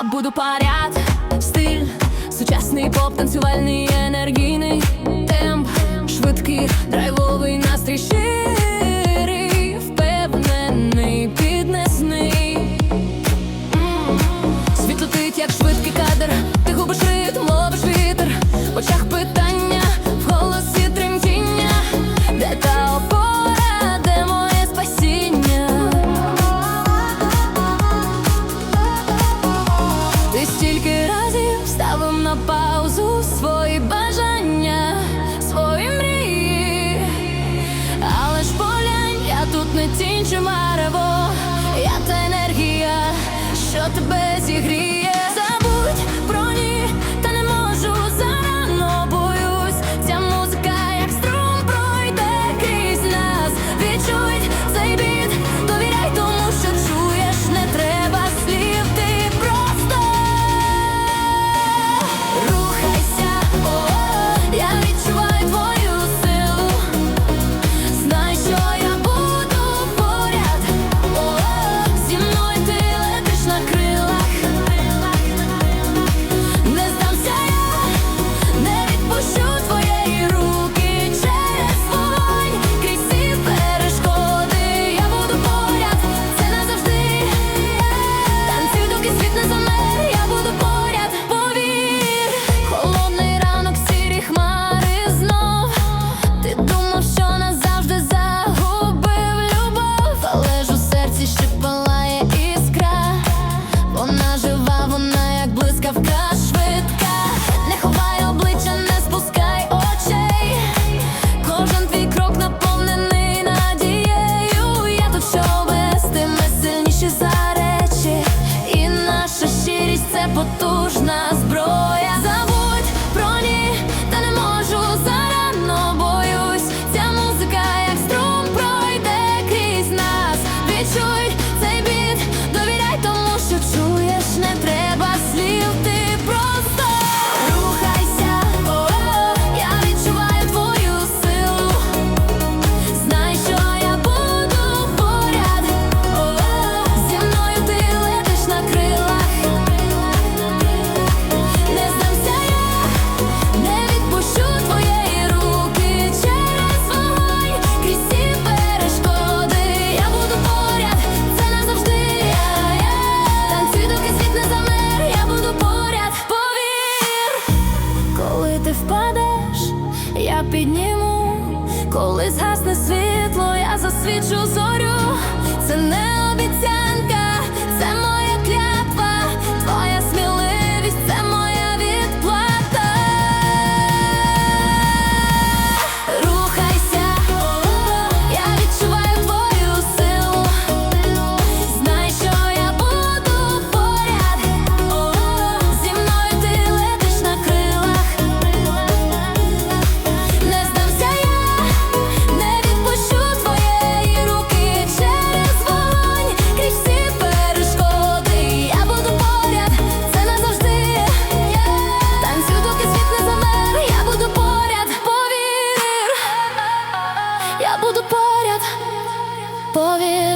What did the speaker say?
Я буду паряд, стиль, сучасний поп, танцювальний енергійний темп, швидкий драйвовий настрій. Щит ставив на паузу свої бажання, свої мрії, але ж полянь, я тут не тінчу марево, я та енергія, що тебе зігріє. це потужна зброя. Забудь про ні, та не можу зарано боюсь. Ця музика, як струм, пройде крізь нас. Відчуй ти впадеш, я підніму, коли згасне світло, я засвічу зорю, це не. love it